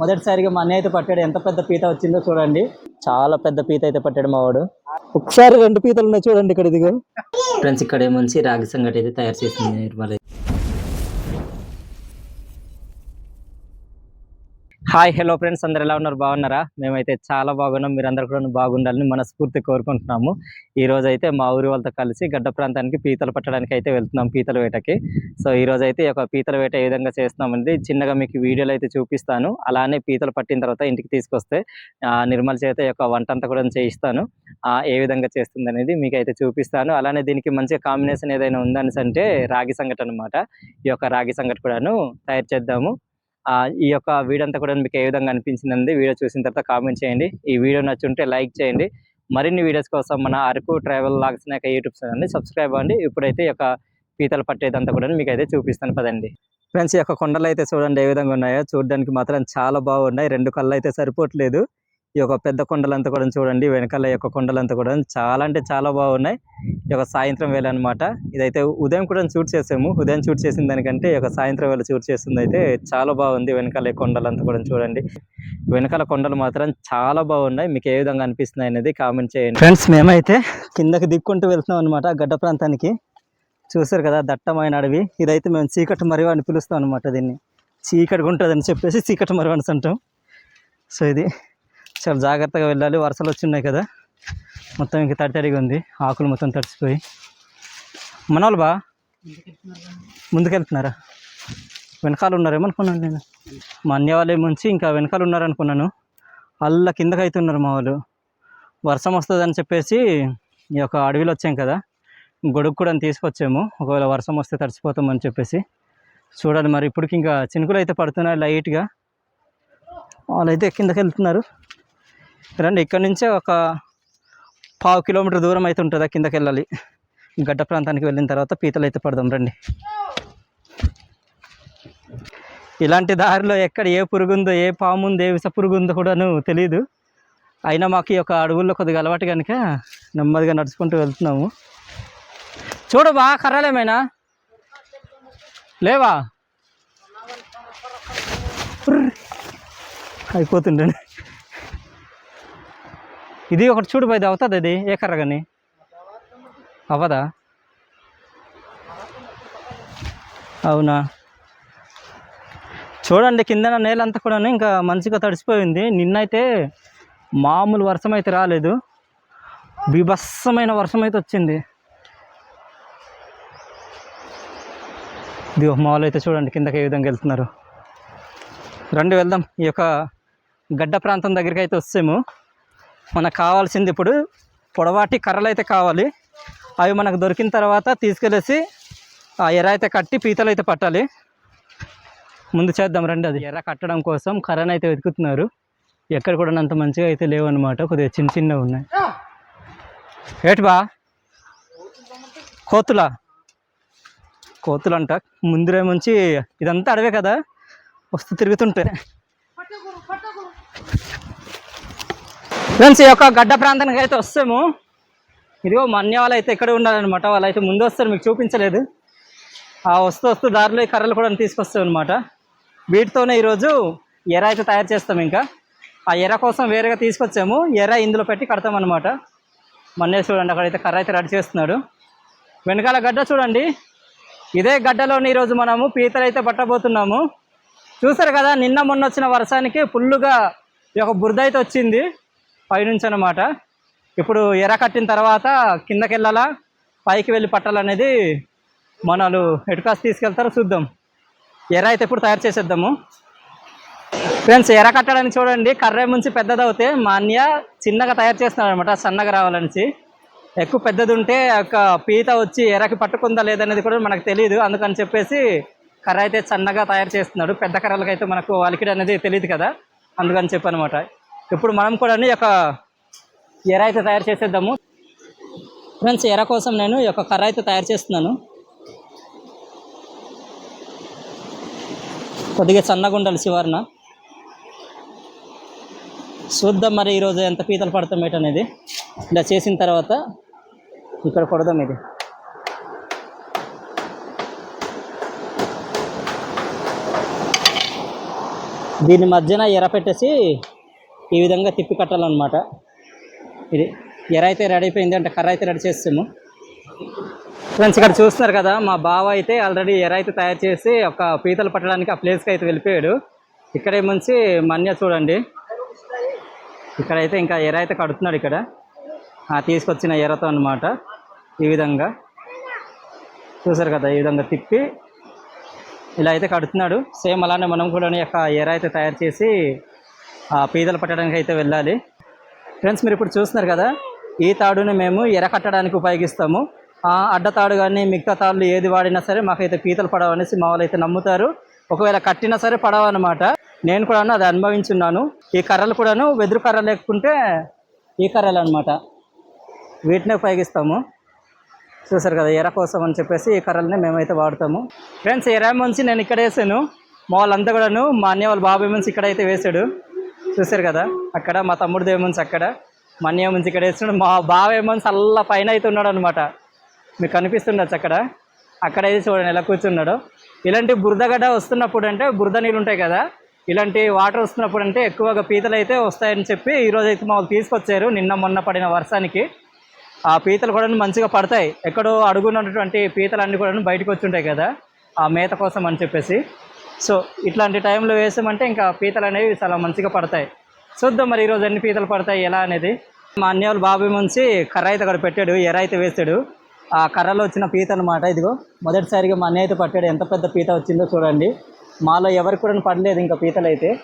మొదటిసారిగా మా అన్నయ్య అయితే పట్టాడు. ఎంత పెద్ద పీత వచ్చిందో చూడండి. చాలా పెద్ద పీత అయితే పట్టాడు మా వాడు. ఒకసారి రెండు పీతలు ఉన్నాయి చూడండి ఇక్కడ ఇదిగో. ఫ్రెండ్స్ ఇక్కడ ఏముంచి రాగి సంగటి అయితే తయారు చేసింది నిర్మల. హాయ్ హలో ఫ్రెండ్స్ అందరు ఎలా ఉన్నారు? బాగున్నారా? మేమైతే చాలా బాగున్నాం. మీరందరూ కూడా బాగుండాలని మనస్ఫూర్తి కోరుకుంటున్నాము. ఈ రోజు అయితే మా ఊరి వాళ్ళతో కలిసి గడ్డ ప్రాంతానికి పీతలు పట్టడానికి అయితే వెళ్తున్నాం పీతల వేటకి. సో ఈ రోజు అయితే ఒక పీతల వేట ఏ విధంగా చేస్తున్నాం అనేది చిన్నగా మీకు వీడియోలో అయితే చూపిస్తాను. అలానే పీతలు పట్టిన తర్వాత ఇంటికి తీసుకొస్తే నిర్మల్ చేత యొక్క వంట అంతా కూడా చేయిస్తాను. ఏ విధంగా చేస్తుంది అనేది మీకు అయితే చూపిస్తాను. అలానే దీనికి మంచి కాంబినేషన్ ఏదైనా ఉందని అంటే రాగి సంగటి అనమాట ఈ యొక్క రాగి సంగటి కూడాను తయారు చేద్దాము. ఈ యొక్క వీడియో అంతా కూడా మీకు ఏ విధంగా అనిపించింది వీడియో చూసిన తర్వాత కామెంట్ చేయండి. ఈ వీడియో నచ్చుంటే లైక్ చేయండి. మరిన్ని వీడియోస్ కోసం మన అరకు ట్రావెల్ లాగ్స్ యొక్క యూట్యూబ్ ఛానల్ని సబ్స్క్రైబ్ అండి ఇప్పుడైతే ఈ యొక్క పీతలు పట్టేదంతా కూడా మీకు అయితే చూపిస్తాను. పదండి. ఫ్రెండ్స్ ఈ యొక్క కొండలు అయితే చూడండి ఏ విధంగా ఉన్నాయో. చూడడానికి మాత్రం చాలా బాగున్నాయి. రెండు కళ్ళు అయితే సరిపోవట్లేదు. ఈ యొక్క పెద్ద కొండలంతా కూడా చూడండి వెనకాల యొక్క కొండలంతా కూడా చాలా అంటే చాలా బాగున్నాయి. ఈ యొక్క సాయంత్రం వేళ అనమాట ఇదైతే ఉదయం కూడా షూట్ చేసాము. ఉదయం షూట్ చేసిన దానికంటే ఈ యొక్క సాయంత్రం వేళ షూట్ చేస్తుంది అయితే చాలా బాగుంది. వెనకాల కొండలంతా కూడా చూడండి. వెనకాల కొండలు మాత్రం చాలా బాగున్నాయి. మీకు ఏ విధంగా అనిపిస్తున్నాయి అనేది కామెంట్ చేయండి. ఫ్రెండ్స్ మేమైతే కిందకి దిక్కుంటూ వెళ్తున్నాం అనమాట గడ్డ ప్రాంతానికి. చూసారు కదా దట్టమైన అడవి. ఇదైతే మేము చీకటి మరివ అని పిలుస్తాం అనమాట దీన్ని. చీకటిగా ఉంటుందని చెప్పేసి చీకటి మరివ అంటాం. సో ఇది చాలా జాగ్రత్తగా వెళ్ళాలి. వర్షాలు వచ్చిన్నాయి కదా. మొత్తం ఇంక తడి తడిగా ఉంది. ఆకులు మొత్తం తడిసిపోయి. మన వాళ్ళు బా? ముందుకెళ్తున్నారా? వెనకాల ఉన్నారేమో అనుకున్నాను నేను. మా అన్య వాళ్ళే ముంచి ఇంకా వెనకాల ఉన్నారనుకున్నాను. అల్ల కిందకి అవుతున్నారు మా వాళ్ళు. వర్షం వస్తుందని చెప్పేసి ఈ యొక్క అడవిలో వచ్చాం కదా. గొడుగు కూడా తీసుకొచ్చాము. ఒకవేళ వర్షం వస్తే తడిసిపోతామని చెప్పేసి. చూడాలి మరి. ఇప్పటికి ఇంకా చినుకులు అయితే పడుతున్నాయి లైట్గా. వాళ్ళైతే కిందకి వెళ్తున్నారు రండి ఇక్కడ నుంచే ఒక పావు కిలోమీటర్ దూరం అయితే ఉంటుందా కిందకి వెళ్ళాలి గడ్డ ప్రాంతానికి వెళ్ళిన తర్వాత పీతలు అయితే పడదాం రండి. ఇలాంటి దారిలో ఎక్కడ ఏ పురుగు ఉందో ఏ పాము ఉందో ఏ విష పురుగు ఉందో కూడాను తెలియదు అయినా మాకు ఈ యొక్క అడవుల్లో కొద్దిగా అలవాటు కనుక నెమ్మదిగా నడుచుకుంటూ వెళ్తున్నాము. చూడు బా కర్రలేమైనా లేవా? అయిపోతుండే. ఇది ఒకటి చూడు బయట అవుతుంది అది ఏ కర్ర కానీ? అవ్వదా అవునా? చూడండి కిందన నేలంతా కూడా ఇంకా మంచిగా తడిసిపోయింది. నిన్నైతే మామూలు వర్షం అయితే రాలేదు. బీభత్సమైన వర్షం అయితే వచ్చింది. ఇది మామూలు అయితే చూడండి కిందకి ఏ విధంగా వెళ్తున్నారు. రండి వెళ్దాం. ఈ యొక్క గడ్డ ప్రాంతం దగ్గరికి అయితే వస్తాము మనకు కావాల్సింది ఇప్పుడు పొడవాటి కర్రలు అయితే కావాలి. అవి మనకు దొరికిన తర్వాత తీసుకెళ్ళేసి ఆ ఎర్ర అయితే కట్టి పీతలు అయితే పట్టాలి. ముందు చేద్దాం రండి అది. ఎర్ర కట్టడం కోసం కర్రను అయితే వెతుకుతున్నారు. ఎక్కడ కూడా అంత మంచిగా అయితే లేవు అనమాట కొద్దిగా చిన్న చిన్నవి ఉన్నాయి. ఏటి బా? కోతులా. కోతులు అంట ముందురే ముంచి ఇదంతా అడవే కదా? వస్తూ తిరుగుతుంటే. ఫ్రెండ్స్ ఈ యొక్క గడ్డ ప్రాంతానికి అయితే వస్తాము. ఇదిగో మన్య వాళ్ళు అయితే ఇక్కడ ఉన్నారనమాట వాళ్ళు అయితే ముందు వస్తారు మీకు చూపించలేదు. ఆ వస్తూ వస్తూ దారిలో ఈ కర్రలు కూడా తీసుకొస్తాం అనమాట వీటితోనే ఈరోజు ఎర అయితే తయారు చేస్తాం ఇంకా. ఆ ఎర కోసం వేరేగా తీసుకొచ్చాము. ఎర ఇందులో పెట్టి కడతాం అనమాట మన్నే చూడండి అక్కడైతే కర్ర అయితే రెడీ చేస్తున్నాడు. వెనకాల గడ్డ చూడండి. ఇదే గడ్డలోని ఈరోజు మనము పీతలు అయితే పట్టబోతున్నాము. చూసారు కదా నిన్న మొన్న వచ్చిన వర్షానికి ఫుల్లుగా ఈ యొక్క బురద అయితే వచ్చింది. పైనుంచి అనమాట ఇప్పుడు ఎర కట్టిన తర్వాత కిందకి వెళ్ళాలా పైకి వెళ్ళి పట్టాలనేది మనలు ఎటుకాసి తీసుకెళ్తారో చూద్దాం. ఎర అయితే ఇప్పుడు తయారు చేసేద్దాము. ఫ్రెండ్స్ ఎర కట్టడానికి చూడండి కర్ర ముంచి పెద్దది అవుతే మా చిన్నగా తయారు చేస్తున్నాడు అనమాట సన్నగా రావాలనేసి ఎక్కువ పెద్దది ఉంటే ఒక పీత వచ్చి ఎరకి పట్టుకుందా లేదనేది కూడా మనకు తెలియదు అందుకని చెప్పేసి కర్ర అయితే సన్నగా తయారు చేస్తున్నాడు. పెద్ద కర్రలకైతే మనకు వాలికిడి అనేది తెలియదు కదా. అందుకని చెప్పనమాట. ఇప్పుడు మనం కూడా ఈ యొక్క ఎర అయితే తయారు చేసేద్దాము. ఫ్రెండ్స్ ఎర కోసం నేను ఈ యొక్క కర్ర అయితే తయారు చేస్తున్నాను. కొద్దిగా సన్నగా ఉండాలి చూద్దాం మరి ఈరోజు ఎంత పీతలు పడతాం ఏంటనేది ఇలా చేసిన తర్వాత ఇక్కడ కొడదాం ఇది. దీని మధ్యన ఎర పెట్టేసి ఈ విధంగా తిప్పి కట్టాలన్నమాట. ఇది ఎర అయితే రెడీ అయిపోయింది అంటే కర్ర అయితే రెడీ చేస్తాము ఫ్రెండ్స్ ఇక్కడ చూస్తున్నారు కదా మా బావ అయితే ఆల్రెడీ ఎర అయితే తయారు చేసి ఒక పీతలు పట్టడానికి ఆ ప్లేస్కి అయితే వెళ్ళిపోయాడు. ఇక్కడే మంచి మన్య చూడండి. ఇక్కడైతే ఇంకా ఎర అయితే కడుతున్నాడు ఇక్కడ. ఆ తీసుకొచ్చిన ఎరతో అన్నమాట. ఈ విధంగా. చూసారు కదా ఈ విధంగా తిప్పి ఇలా అయితే కడుతున్నాడు. సేమ్ అలానే మనం కూడా యొక్క ఎర అయితే తయారు చేసి పీదలు పీతలు పట్టడానికి అయితే వెళ్ళాలి. ఫ్రెండ్స్ మీరు ఇప్పుడు చూస్తున్నారు కదా ఈ తాడుని మేము ఎర కట్టడానికి ఉపయోగిస్తాము అడ్డ తాడు కానీ మిగతా తాళ్ళు ఏది వాడినా సరే మాకైతే పీతలు పడవనేసి మా వాళ్ళు అయితే నమ్ముతారు. ఒకవేళ కట్టినా సరే పడవన్నమాట నేను కూడా అది అనుభవించున్నాను. ఈ కర్రలు కూడాను వెదురు కర్ర లేకుంటే ఈ కర్రలు అనమాట వీటినే ఉపయోగిస్తాము. చూసారు కదా ఎర కోసం అని చెప్పేసి ఈ కర్రల్ని మేమైతే వాడతాము. ఫ్రెండ్స్ ఎర మంచి నేను ఇక్కడ వేసాను. మా వాళ్ళంతా కూడాను మా అన్నయ్య వాళ్ళ బాబాయ్ మంచి ఇక్కడైతే వేసాడు. చూసారు కదా? అక్కడ మా తమ్ముడు దేమన్స్ అక్కడ. మా అన్నయ్య ఇక్కడ వేస్తున్నాడు. మా బావ ఏమన్స్ అల్లా పైన అయితే ఉన్నాడు అనమాట మీకు కనిపిస్తుండొచ్చు అక్కడ. అక్కడైతే చూడండి ఎలా కూర్చున్నాడు. ఇలాంటి బురదగడ్డ వస్తున్నప్పుడు అంటే బురద నీళ్ళు ఉంటాయి కదా? ఇలాంటి వాటర్ వస్తున్నప్పుడు అంటే ఎక్కువగా పీతలు అయితే వస్తాయని చెప్పి ఈరోజు అయితే మా వాళ్ళు తీసుకొచ్చారు. నిన్న మొన్న పడిన వర్షానికి. ఆ పీతలు కూడా మంచిగా పడతాయి. ఎక్కడో అడుగున్నటువంటి పీతలు అన్నీ కూడా బయటకు వచ్చి ఉంటాయి కదా? ఆ మేత కోసం అని చెప్పేసి. సో ఇట్లాంటి టైంలో వేసామంటే ఇంకా పీతలు అనేవి చాలా మంచిగా పడతాయి. చూద్దాం మరి ఈరోజు ఎన్ని పీతలు పడతాయి ఎలా అనేది. మా అన్నయ్య వాళ్ళ బాబాయ్ ముంచి కర్ర అయితే అక్కడ పెట్టాడు ఎర అయితే వేసాడు ఆ కర్రలో వచ్చిన పీత అనమాట ఇదిగో. మొదటిసారిగా మా అన్నయ్య అయితే పట్టాడు ఎంత పెద్ద పీత వచ్చిందో చూడండి. మాలో ఎవరికి కూడా పడలేదు ఇంకా పీతలు అయితే.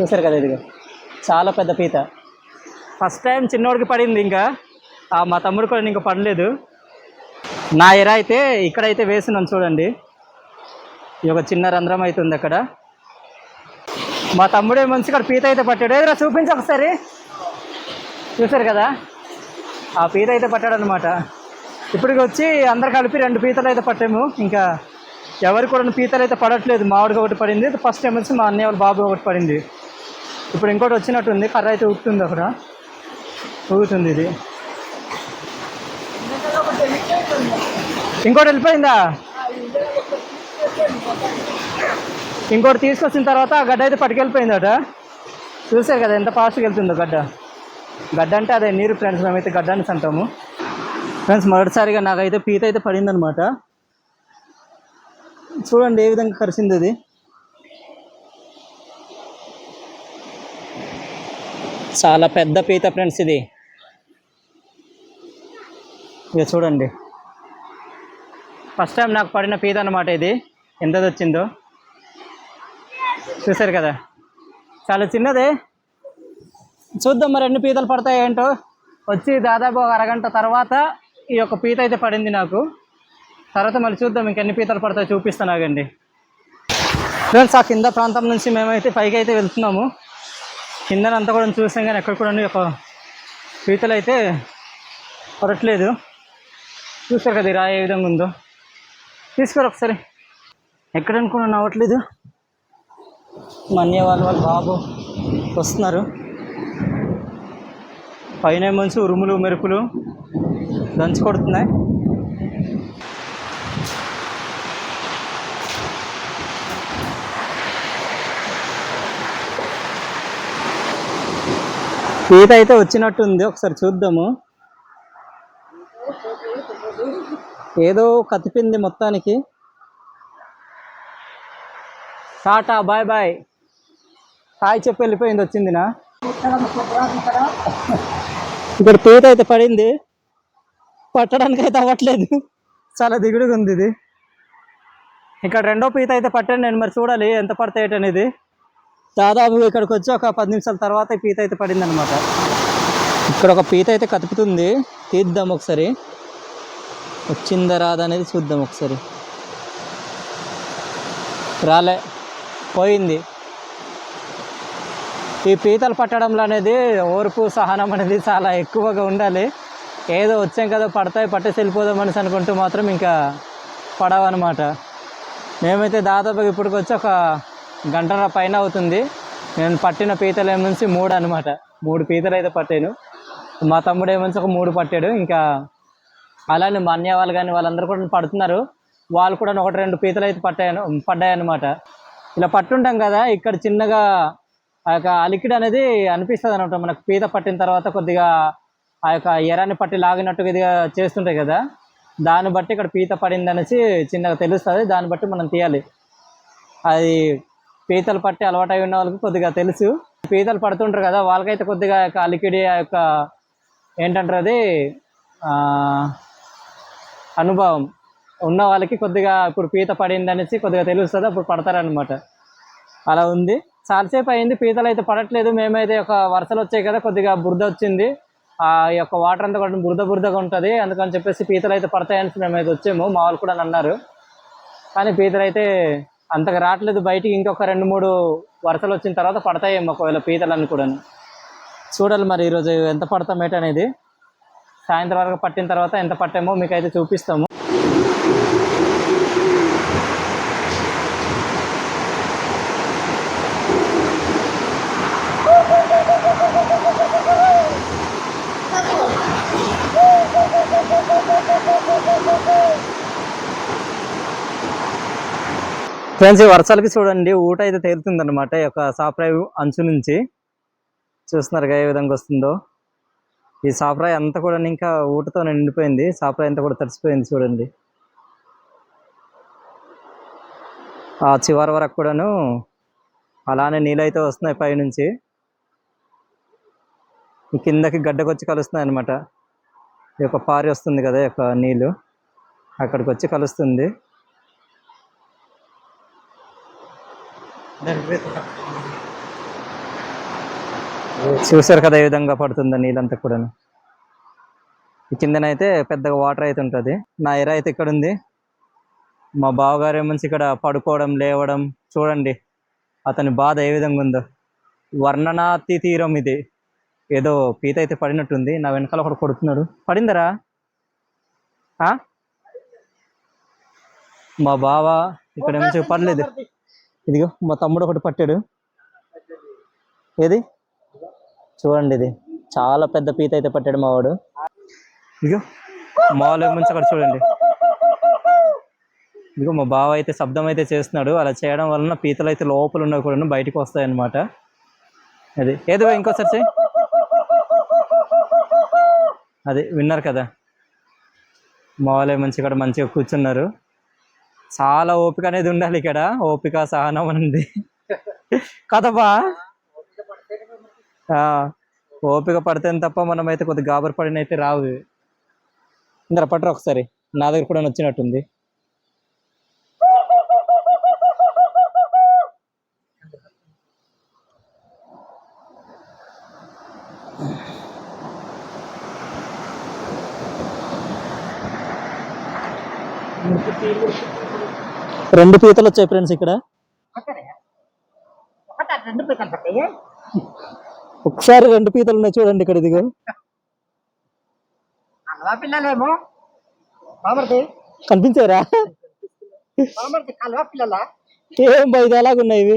చూసారు కదా ఇదిగో. చాలా పెద్ద పీత. ఫస్ట్ టైం చిన్నోడికి పడింది ఇంకా. ఆ మా తమ్ముడు కూడా ఇంకా పడలేదు. నా ఎర అయితే ఇక్కడైతే వేసినాను చూడండి. ఈ ఒక చిన్న రంధ్రం అవుతుంది అక్కడ. మా తమ్ముడే మంచి ఇక్కడ పీత అయితే పట్టాడు. ఏదైనా చూపించు ఒకసారి. చూసారు కదా? ఆ పీత అయితే పట్టాడు అనమాట ఇప్పటికి వచ్చి అందరు కలిపి రెండు పీతలు అయితే పట్టాము. ఇంకా ఎవరు కూడా పీతలు అయితే పడట్లేదు. మామిడికి ఒకటి పడింది. ఫస్ట్ టైం వచ్చి మా అన్నయ్య వాళ్ళ బాబు ఒకటి పడింది. ఇప్పుడు ఇంకోటి వచ్చినట్టుంది కర్ర అయితే ఊగుతుంది అక్కడ. ఊగుతుంది ఇది. ఇంకోటి వెళ్ళిపోయిందా? ఇంకోటి తీసుకొచ్చిన తర్వాత ఆ గడ్డ అయితే పట్టుకెళ్ళిపోయిందట. చూసారు కదా ఎంత ఫాస్ట్గా వెళ్తుందో గడ్డ. గడ్డ అంటే అదే నీరు ఫ్రెండ్స్ మేమైతే గడ్డ అని అంటాము ఫ్రెండ్స్ మొదటిసారిగా నాకైతే పీత అయితే పడిందనమాట చూడండి ఏ విధంగా కరిసింది అది. చాలా పెద్ద పీత ఫ్రెండ్స్ ఇది. ఇక చూడండి. ఫస్ట్ టైం నాకు పడిన పీత అనమాట ఇది. ఎంత వచ్చిందో. చూసారు కదా. చాలా చిన్నదే. చూద్దాం మరి ఎన్ని పీతలు పడతాయి ఏంటో. వచ్చి దాదాపు ఒక అరగంట తర్వాత ఈ యొక్క పీత అయితే పడింది నాకు. తర్వాత మళ్ళీ చూద్దాం ఇంకెన్ని పీతలు పడతాయో చూపిస్తాను ఆగండి. ఫ్రెండ్స్ ఆ కింద ప్రాంతం నుంచి మేమైతే పైకి అయితే వెళ్తున్నాము. కిందనంతా కూడా చూసాం కానీ ఎక్కడ కూడా ఒక పీతలు అయితే పడట్లేదు. చూసారు కదా ఈ రాయి ఏ విధంగా ఉందో. తీసుకోరు ఒకసారి. ఎక్కడ అనుకున్నాను అవ్వట్లేదు మన్య వాళ్ళు వాళ్ళ బాబు వస్తున్నారు. పైన మంచి ఉరుములు మెరుపులు దంచి కొడుతున్నాయి. పీత అయితే వచ్చినట్టుంది. ఒకసారి చూద్దాము. ఏదో కతిపింది మొత్తానికి. Tata bye bye. హాయ్ చెప్పి వెళ్ళిపోయింది వచ్చిందినా? ఇక్కడ పీత అయితే పడింది. పట్టడానికి అయితే అవ్వట్లేదు. చాలా దిగుడుగా ఉంది ఇది. ఇక్కడ రెండో పీత అయితే పట్టాను నేను మరి చూడాలి ఎంత పడతాయి అనేది. దాదాపు ఇక్కడికి వచ్చి ఒక పది నిమిషాల తర్వాత ఈ పీత అయితే పడింది అనమాట ఇక్కడ ఒక పీత అయితే కతుపుతుంది తీద్దాం ఒకసారి. వచ్చిందా రాదా అనేది చూద్దాం ఒకసారి. రాలే. పోయింది. ఈ పీతలు పట్టడంలో అనేది ఓర్పు సహనం అనేది చాలా ఎక్కువగా ఉండాలి. ఏదో వచ్చాం కదా పడతాయి పట్టేసి వెళ్ళిపోదాం మనిషి అనుకుంటూ మాత్రం ఇంకా పడవన్నమాట. మేమైతే దాదాపు ఇప్పటికి వచ్చి ఒక గంటన పైన అవుతుంది. నేను పట్టిన పీతలు ఏమొచ్చి మూడు అనమాట మూడు పీతలు అయితే పట్టాను. మా తమ్ముడు ఏమొచ్చి ఒక మూడు పట్టాడు. ఇంకా అలానే మా అన్నయ్య వాళ్ళు కానీ వాళ్ళందరూ కూడా పడుతున్నారు. వాళ్ళు కూడా ఒకటి రెండు పీతలు అయితే పట్టాయను పడ్డాయి అనమాట ఇలా పట్టుంటాం కదా ఇక్కడ చిన్నగా ఆ యొక్క లిక్విడ్ అనేది అనిపిస్తుంది అనమాట మనకు పీత పట్టిన తర్వాత కొద్దిగా ఆ యొక్క ఎరాన్ని పట్టి లాగినట్టు ఇదిగా చేస్తుంటాయి కదా దాన్ని బట్టి ఇక్కడ పీత పడింది అనేసి చిన్నగా తెలుస్తుంది. దాన్ని బట్టి మనం తీయాలి. అది పీతలు పట్టి అలవాటు అయి ఉన్న వాళ్ళకి కొద్దిగా తెలుసు. పీతలు పడుతుంటారు కదా వాళ్ళకైతే కొద్దిగా ఆ యొక్క లిక్విడ్ ఆ యొక్క ఏంటంటారు అది? అనుభవం. ఉన్న వాళ్ళకి కొద్దిగా ఇప్పుడు పీత పడింది అనేసి కొద్దిగా తెలుస్తుంది అప్పుడు పడతారనమాట అలా ఉంది. చాలాసేపు అయింది పీతలు అయితే పడట్లేదు. మేమైతే ఒక వరుసలు వచ్చాయి కదా కొద్దిగా బురద వచ్చింది. ఆ యొక్క వాటర్ అంతా కూడా బురద బురదగా ఉంటుంది. అందుకని చెప్పేసి పీతలు అయితే పడతాయని మేమైతే వచ్చాము. మా వాళ్ళు కూడా అన్నారు. కానీ పీతలు అయితే అంతగా రావట్లేదు. బయటికి ఇంకొక రెండు మూడు వరుసలు వచ్చిన తర్వాత పడతాయేమో ఒకవేళ పీతలని కూడా చూడాలి మరి ఈరోజు ఎంత పడతాం అనేది సాయంత్రం వరకు పట్టిన తర్వాత ఎంత పట్టామో మీకు అయితే చూపిస్తాము. ఫ్రెండ్స్ ఈ వర్షాలకి చూడండి ఊట అయితే తేలుతుంది అనమాట ఈ యొక్క సాప్రాయి అంచు నుంచి. చూస్తున్నారుగా ఏ విధంగా వస్తుందో. ఈ సాప్రాయి అంతా కూడా ఇంకా ఊటతో నిండిపోయింది. సాప్రాయి అంతా కూడా తడిసిపోయింది చూడండి. ఆ చివరి వరకు కూడాను అలానే నీళ్ళు అయితే వస్తున్నాయి పైనుంచి ఈ కిందకి గడ్డకొచ్చి కలుస్తున్నాయి అనమాట ఈ యొక్క పారి వస్తుంది కదా ఈ యొక్క నీళ్ళు. అక్కడికి వచ్చి కలుస్తుంది. చూసారు కదా ఏ విధంగా పడుతుంది నీళ్ళంతా కూడా ఈ కిందనైతే పెద్దగా వాటర్ అయితే ఉంటుంది. నా ఎర అయితే ఇక్కడ ఉంది. మా బావగారు ఏమని ఇక్కడ పడుకోవడం లేవడం చూడండి. అతని బాధ ఏ విధంగా ఉందో. వర్ణనాతి తీరం ఇది. ఏదో పీత అయితే పడినట్టుంది. నా వెనకాల ఒకడు కొడుతున్నాడు. పడిందరా? ఆ? మా బావ ఇక్కడ ఏమో పడలేదు. ఇదిగో మా తమ్ముడు ఒకటి పట్టాడు. ఏది? చూడండి ఇది. చాలా పెద్ద పీత అయితే పట్టాడు మా వాడు. ఇదిగో మాలో నుంచి అక్కడ చూడండి. ఇదిగో మా బావ అయితే శబ్దం అయితే చేస్తున్నాడు. అలా చేయడం వలన పీతలు అయితే లోపల ఉన్నవి కూడా బయటకు వస్తాయన్నమాట. అది. ఏదో ఇంకోసారి చెయ్యి. అది విన్నారు కదా. మావాలే మంచి ఇక్కడ మంచిగా కూర్చున్నారు. చాలా ఓపిక అనేది ఉండాలి ఇక్కడ. ఓపిక సహనం ఉంది కదబా ఆ, ఓపిక పడితే తప్ప మనం అయితే కొద్దిగా గాబర్ పడిన అయితే రావు. ఇందర పట్టరు ఒకసారి. నా దగ్గర కూడా వచ్చినట్టుంది రెండు పీతలు వచ్చాయి ఫ్రెండ్స్ ఇక్కడ. ఒకసారి రెండు పీతలు ఉన్నాయి చూడండి ఇక్కడ ఇదిగో. పిల్లలేమో? కనిపించారా? ఏం బా ఇది ఎలాగున్నాయి ఇవి?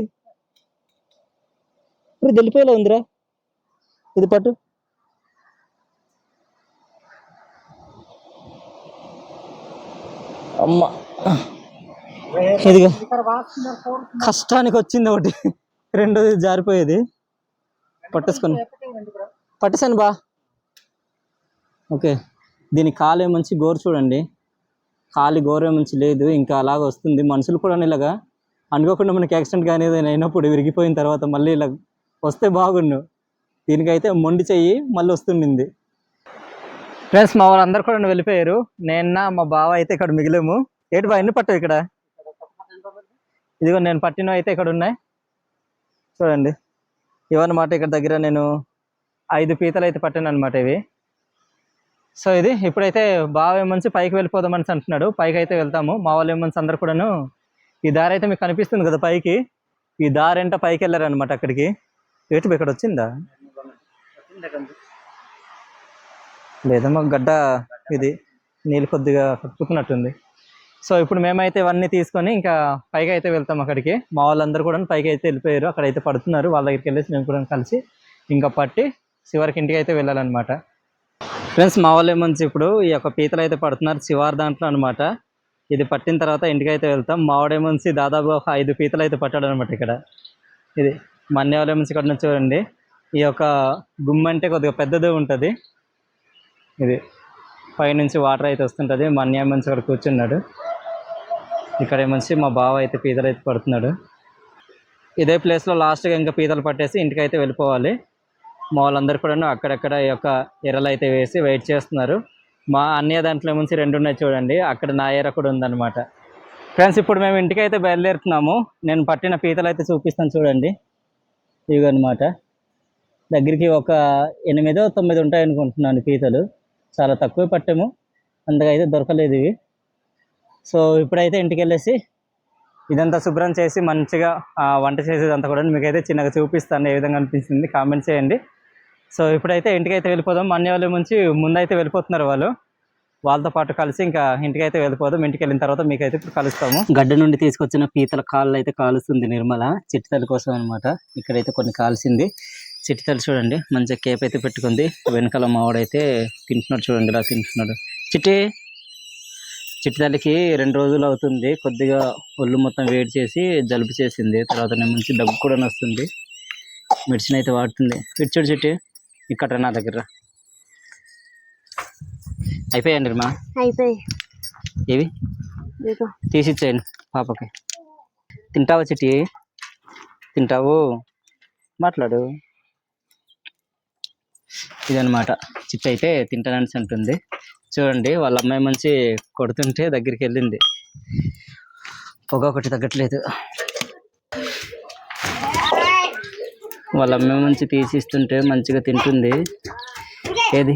ఇప్పుడు వెళ్ళిపోయేలా ఉందిరా. ఇది పట్టు. అమ్మ. ఇదిగో. కష్టానికి వచ్చింది ఒకటి. రెండోది జారిపోయేది. పట్టేసుకొని. పట్టేసాను బా. ఓకే. దీని కాలే మంచి గోరు చూడండి. కాలి గోరే మంచి లేదు ఇంకా అలాగ వస్తుంది. మనుషులు కూడా ఇలాగా అనుకోకుండా మనకి యాక్సిడెంట్ కానీ ఏదైనా అయినప్పుడు విరిగిపోయిన తర్వాత మళ్ళీ ఇలా వస్తే బాగుండు. దీనికైతే మొండి చెయ్యి మళ్ళీ వస్తుండింది. ఫ్రెండ్స్ మా వాళ్ళందరూ కూడా వెళ్ళిపోయారు. నేను మా బావ అయితే ఇక్కడ మిగిలేము. ఏటి బా ఎన్ని పట్టావు ఇక్కడ? ఇదిగో నేను పట్టినవి అయితే ఇక్కడ ఉన్నాయి. చూడండి. ఇవన్నమాట ఇక్కడ దగ్గర నేను ఐదు పీతలు అయితే పట్టాను అనమాట ఇవి. సో ఇది ఇప్పుడైతే బావ ఏమనిసి పైకి వెళ్ళిపోదామని అంటున్నాడు. పైకి అయితే వెళ్తాము. మా వాళ్ళు ఏమనిసి అందరు కూడాను ఈ దారి అయితే మీకు కనిపిస్తుంది కదా పైకి. ఈ దారి అంటే పైకి వెళ్ళారు అనమాట అక్కడికి. ఏటు ఇక్కడ వచ్చిందా? లేదమ్మా గడ్డ ఇది నీళ్ళు కొద్దిగా కట్టుకున్నట్టుంది సో ఇప్పుడు మేమైతే ఇవన్నీ తీసుకొని ఇంకా పైకి అయితే వెళ్తాం అక్కడికి. మా వాళ్ళందరూ కూడా పైకి అయితే వెళ్ళిపోయారు. అక్కడైతే పడుతున్నారు. వాళ్ళ దగ్గరికి వెళ్ళేసి మేము కూడా కలిసి ఇంకా పట్టి శివారికి ఇంటికి అయితే వెళ్ళాలన్నమాట. ఫ్రెండ్స్ మా వాళ్ళు ఇప్పుడు ఈ యొక్క పీతలు అయితే పడుతున్నారు. శివార్ దాంట్లో అనమాట ఇది పట్టిన తర్వాత ఇంటికి అయితే వెళ్తాం. మామిడేముంచి దాదాపు ఒక ఐదు పీతలు అయితే పట్టాడు అనమాట ఇక్కడ. ఇది మన్యావలేముంచి ఇక్కడ నుంచి చూడండి. ఈ యొక్క గుమ్మ అంటే కొద్దిగా పెద్దది ఉంటుంది. ఇది పైనుంచి వాటర్ అయితే వస్తుంటుంది. మన్యామంచి ఇక్కడ కూర్చున్నాడు. ఇక్కడ ఏమంచి మా బావ అయితే పీతలు అయితే పడుతున్నాడు. ఇదే ప్లేస్లో లాస్ట్గా ఇంకా పీతలు పట్టేసి ఇంటికి అయితే వెళ్ళిపోవాలి. మా వాళ్ళందరూ కూడా అక్కడక్కడ ఈ యొక్క ఎర్రలు అయితే వేసి వెయిట్ చేస్తున్నారు. మా అన్నయ్య దాంట్లో నుంచి రెండు ఉన్నాయి చూడండి. అక్కడ నా ఎర్ర కూడా ఉందన్నమాట. ఫ్రెండ్స్ ఇప్పుడు మేము ఇంటికి అయితే బయలుదేరుతున్నాము. నేను పట్టిన పీతలు అయితే చూపిస్తాను చూడండి. ఇవన్నమాట. దగ్గరికి ఒక ఎనిమిదో తొమ్మిది ఉంటాయి అనుకుంటున్నాను పీతలు. చాలా తక్కువ పట్టాము. అందుకైతే దొరకలేదు ఇవి. సో ఇప్పుడైతే ఇంటికి వెళ్ళేసి ఇదంతా శుభ్రం చేసి మంచిగా వంట చేసేదంతా కూడా మీకైతే చిన్నగా చూపిస్తాను ఏ విధంగా అనిపించింది కామెంట్ చేయండి. సో ఇప్పుడైతే ఇంటికైతే వెళ్ళిపోదాం. అన్ని వాళ్ళ నుంచి ముందైతే వెళ్ళిపోతున్నారు వాళ్ళు. వాళ్ళతో పాటు కలిసి ఇంకా ఇంటికైతే వెళ్ళిపోదాం. ఇంటికి వెళ్ళిన తర్వాత మీకైతే ఇప్పుడు కలుస్తాము. గడ్డ నుండి తీసుకొచ్చిన పీతల కాళ్ళు అయితే కాలుస్తుంది నిర్మల. చిట్టితల్లి కోసం అనమాట ఇక్కడైతే కొన్ని కాల్సింది. చిట్టితలు చూడండి. మంచిగా కేప్ అయితే పెట్టుకుంది. వెనకాల మావాడైతే తింటున్నాడు చూడండి ఇలా తింటున్నాడు. చిట్టి! చిట్టితల్లికి రెండు రోజులు అవుతుంది. కొద్దిగా ఒళ్ళు మొత్తం వేడి చేసి జలుబు చేసింది. తర్వాత మంచి దగ్గు కూడా వస్తుంది మెడిసిన్ అయితే వాడుతుంది. ఇటు చూడు చిట్టి. ఇక్కడ నా దగ్గర. అయిపోయాయండి మా? అయిపోయి ఏవి? తీసిచ్చేయండి పాపకి. తింటావా చిట్టి తింటావు? మాట్లాడు. ఇదనమాట చిట్టి అయితే తింటానని అంటుంది. చూడండి వాళ్ళ అమ్మాయి మంచి కొడుతుంటే దగ్గరికి వెళ్ళింది. పొగ ఒకటి తగ్గట్లేదు. వాళ్ళ అమ్మాయి మంచి తీసిస్తుంటే మంచిగా తింటుంది. ఏది?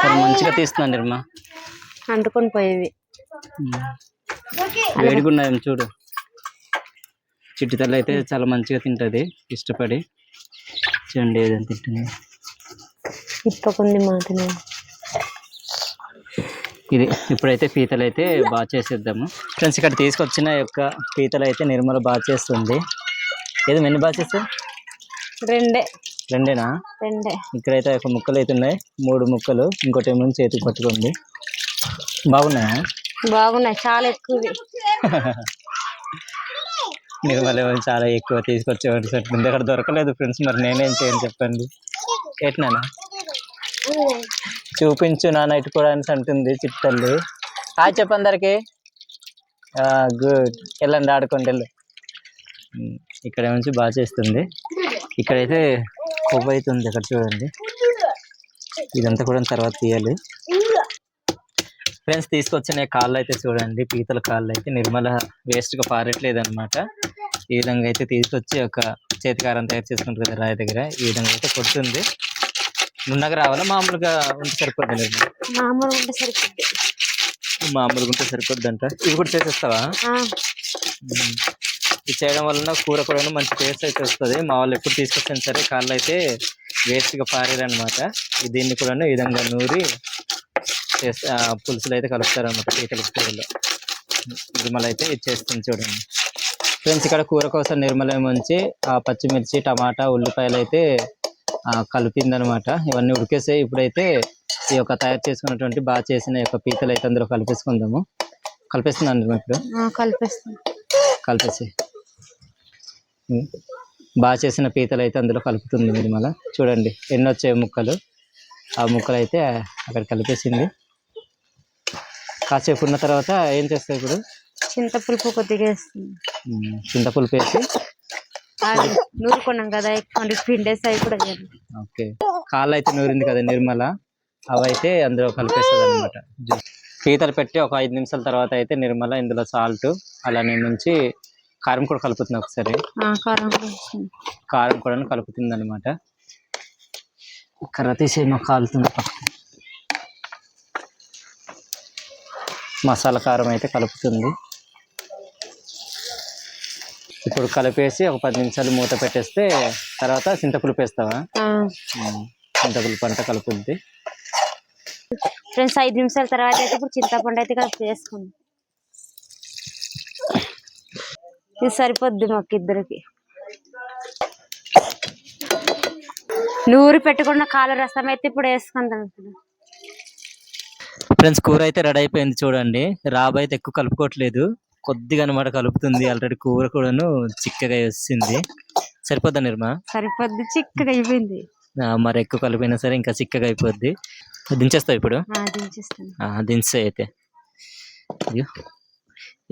చాలా మంచిగా తీస్తున్నాను నిర్మా అంటుకొని పోయేవి. వేడిగా ఉన్నాయేమో చూడు. చిట్టి తల్లి అయితే చాలా మంచిగా తింటది ఇష్టపడి. చూడండి ఏదైనా తింటుంది. ఇప్పకుంది మాట ఇది ఇప్పుడైతే పీతలు అయితే బాగా చేసేద్దాము. ఫ్రెండ్స్ ఇక్కడ తీసుకొచ్చిన యొక్క పీతలు అయితే నిర్మల బాగా చేస్తుంది. ఏదో ఎన్ని బాగా చేస్తావు రెండే. రెండేనా? రెండే. ఇక్కడైతే ఒక ముక్కలు అయితే ఉన్నాయి. మూడు ముక్కలు ఇంకోటి ఏమో చేతికి పట్టుకుంది బాగున్నాయా? బాగున్నాయి చాలా ఎక్కువ నిర్మల చాలా ఎక్కువ తీసుకొచ్చేవాడు అక్కడ దొరకలేదు ఫ్రెండ్స్ మరి నేనేం చేయను చెప్పండి. ఎట్నానా చూపించు నాన్న ఇటు కూడా అని అంటుంది చిట్టల్లి హాయ్ చెప్పందరికి గుడ్. వెళ్ళండి ఆడుకోండి వెళ్ళు. ఇక్కడ నుంచి బాగా చేస్తుంది. ఇక్కడైతే కొవ్వు అవుతుంది ఇక్కడ చూడండి. ఇదంతా కూడా తర్వాత తీయాలి. ఫ్రెండ్స్ తీసుకొచ్చిన కాళ్ళు అయితే చూడండి. పీతల కాళ్ళు అయితే నిర్మల వేస్ట్గా పారట్లేదు అనమాట ఈ విధంగా అయితే తీసుకొచ్చి ఒక చేతికారం తయారు చేసుకుంటుంది కదా రాయి దగ్గర. ఈ విధంగా అయితే కొడుతుంది. నున్నగా రావాలా? మామూలుగా ఉంటే సరిపోద్ది నిర్మల మామూలు ఉంటే సరిపోద్ది. మామూలుగా ఉంటే సరిపోద్దంట. ఇవి కూడా చేసేస్తావా. ఇది చేయడం వలన కూర కూడా మంచి టేస్ట్ అయితే వస్తుంది. మా వాళ్ళు ఎప్పుడు తీసుకొచ్చినా సరే కాళ్ళు అయితే వేస్ట్గా పారేరనమాట దీన్ని కూడా ఈ విధంగా నూరి చేస్తే పులుసులు అయితే కలుపుతారనమాట పీతల కూరలో. నిర్మల అయితే ఇది చేస్తుంది చూడండి. ఫ్రెండ్స్ ఇక్కడ కూర కోసం నిర్మల మంచి ఆ పచ్చిమిర్చి టమాటా ఉల్లిపాయలు అయితే కలిపిందనమాట. ఇవన్నీ ఉడికేసాయి ఇప్పుడైతే ఈ యొక్క తయారు చేసుకున్నటువంటి బాగా చేసిన యొక్క పీతలు అయితే అందులో కలిపేసుకుందాము. కలిపేస్తున్నాను ఇప్పుడు. కలిపేసి. బాగా చేసిన పీతలు అయితే అందులో కలుపుతుంది నిర్మల చూడండి ఎన్ని వచ్చాయి ముక్కలు. ఆ ముక్కలు అయితే అక్కడ కలిపేసింది. కాసేపు ఉన్న తర్వాత ఏం చేస్తాయి ఇప్పుడు? చింతపులుపు కొద్దిగా వేస్తుంది చింతపులుపు వేసి నూరుకున్నాం కదా ఎక్కువ పిండేసి అవి కూడా. ఓకే. కాళ్ళు అయితే నూరింది కదా నిర్మల. అవి అయితే అందులో కలిపేస్తుంది అనమాట పీతలు పెట్టి ఒక ఐదు నిమిషాల తర్వాత అయితే నిర్మల ఇందులో సాల్ట్ అలానే నుంచి కారం కూడా కలుపుతుంది ఒకసారి. కారం కూడా కలుపుతుంది అనమాట కర్ర తీసి ఏమో కాలుతుంది. మసాలా కారం అయితే కలుపుతుంది. ఇప్పుడు కలిపేసి ఒక పది నిమిషాలు మూత పెట్టేస్తే తర్వాత చింతపులుపు వేస్తావా? చింతపులుపు అంతా కలుపుద్ది. ఫ్రెండ్స్ ఐదు నిమిషాల తర్వాత అయితే ఇప్పుడు చింతపండు అయితే కలిపి వేసుకుందాం. ఇది సరిపోద్ది మాకు ఇద్దరికి. నూరి పెట్టుకున్న కాలు రసం అయితే ఇప్పుడు వేసుకుందాం ఇప్పుడు ఫ్రెండ్స్ కూర అయితే రెడీ అయిపోయింది చూడండి. రాబ్ అయితే ఎక్కువ కలుపుకోవట్లేదు. కొద్దిగా అనమాట కలుపుతుంది ఆల్రెడీ కూర కూడాను చిక్కగా వచ్చింది సరిపోద్దా నిర్మా? సరిపోద్ది చిక్కగా అయిపోయింది. మరి ఎక్కువ కలిపినా సరే ఇంకా చిక్కగా అయిపోద్ది. దించేస్తావు ఇప్పుడు? దించే అయితే.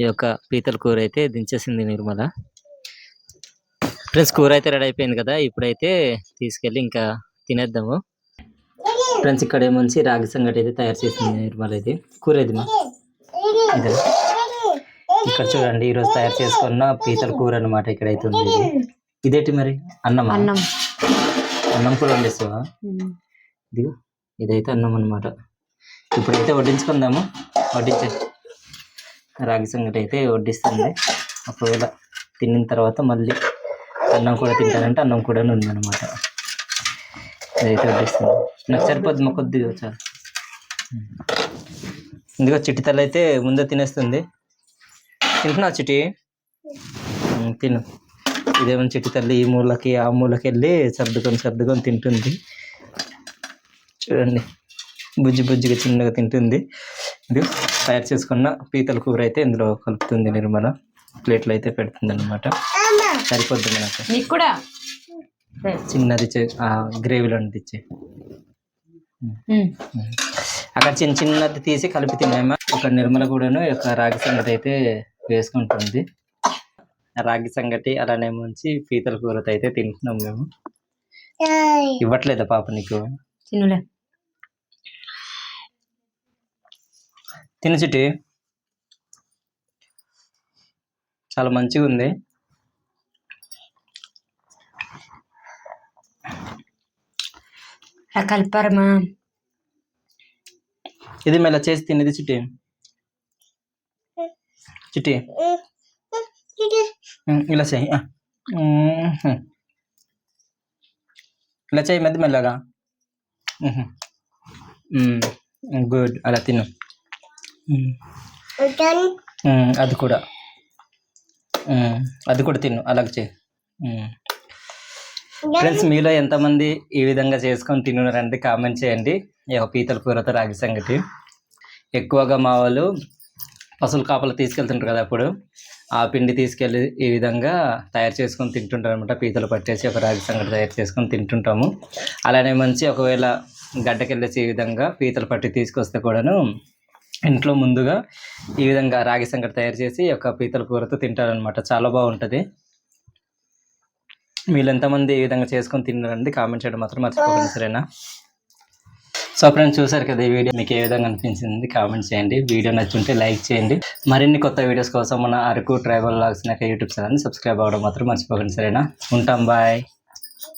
ఈ యొక్క పీతల కూర అయితే దించేసింది నిర్మల. ఫ్రెండ్స్ కూర అయితే రెడీ అయిపోయింది కదా ఇప్పుడైతే తీసుకెళ్ళి ఇంకా తినేద్దాము. ఫ్రెండ్స్ ఇక్కడ ఏముంచి రాగి సంగటి అయితే తయారు చేసింది నిర్మల ఇది. కూర ఇది మా? ఇదే ఇక్కడ చూడండి ఈరోజు తయారు చేసుకున్న పీతల కూర అన్నమాట ఇక్కడైతే ఉంది ఇది. ఇదేంటి మరి? అన్నమా? అన్నం. అన్నం కూడా వండిస్తావా. ఇదిగో ఇదైతే అన్నం అనమాట ఇప్పుడైతే వడ్డించుకుందాము. వడ్డించే రాగి సంగటి అయితే వడ్డిస్తుంది. ఒకవేళ తిన్న తర్వాత మళ్ళీ అన్నం కూడా తింటానంటే అన్నం కూడా ఉందన్నమాట ఇదైతే వడ్డిస్తుంది. నాకు సరిపోద్ది మా కొద్దిగా చాలు. ఇందులో చిట్టి తల్లి అయితే ముందే తినేస్తుంది. తింటున్నావు చిటి? తిను. ఇదేమో చిట్టి తల్లి ఈ మూలకి ఆ మూలకి వెళ్ళి సర్దుకొని సర్దుకొని తింటుంది. చూడండి. బుజ్జి బుజ్జిగా చిన్నగా తింటుంది. ఇది తయారు చేసుకున్న పీతల కూర అయితే ఇందులో కలుపుతుంది నిర్మల. ప్లేట్లు అయితే పెడుతుంది అనమాట సరిపోద్ది మనకు. నీకు కూడా? చిన్నది చే- ఆ గ్రేవీలో తెచ్చే. ఉమ్. అక్కడ చిన్న చిన్నది తీసి కలిపి తిన్నామా ఒక నిర్మల కూడాను యొక్క రాగి సంగటి అయితే వేసుకుంటుంది. రాగి సంగటి అలానే ముంచి పీతల కూరతో అయితే తింటున్నాం మేము. ఇవ్వట్లేదా పాప నీకు? తినులే. తిను చిట్టి. చాలా మంచిగా ఉంది. కలిపారమ్మా ఇది మెల్ల చేసి తినేది చిట్టి. చిట్టి ఇలా చేయి ఇలా చేయి మెద్ది మెల్లగా గుడ్ అలా తిను అది కూడా అది కూడా తిను అలాగ చేయి ఫ్రెండ్స్ మీలో ఎంతమంది ఈ విధంగా చేసుకొని తిన్నారంటే కామెంట్ చేయండి. పీతల కూరతో రాగి సంగటి ఎక్కువగా మా వాళ్ళు పశువుల కాపలు తీసుకెళ్తుంటారు కదా అప్పుడు. ఆ పిండి తీసుకెళ్ళి ఈ విధంగా తయారు చేసుకొని తింటుంటారనమాట పీతలు పట్టేసి ఒక రాగి సంగటి తయారు చేసుకొని తింటుంటాము. అలానే మంచి ఒకవేళ గడ్డకెళ్ళేసి ఈ విధంగా పీతలు పట్టి తీసుకొస్తే కూడాను ఇంట్లో ముందుగా ఈ విధంగా రాగి సంగటి తయారు చేసి ఒక పీతల కూరతో తింటారనమాట చాలా బాగుంటుంది. మీరు ఎంతమంది ఈ విధంగా చేసుకొని తిన్నారండి కామెంట్ చేయడం మాత్రం మర్చిపోకండి సరేనా? సో ఫ్రెండ్స్ చూసారు కదా ఈ వీడియో? మీకు ఏ విధంగా అనిపించింది? కామెంట్ చేయండి. వీడియో నచ్చుంటే లైక్ చేయండి. మరిన్ని కొత్త వీడియోస్ కోసం మన అరకు ట్రైబల్ లాగ్స్ యూట్యూబ్ ఛానల్ని సబ్స్క్రైబ్ అవ్వడం మాత్రం మర్చిపోకండి సరేనా? ఉంటాం బాయ్.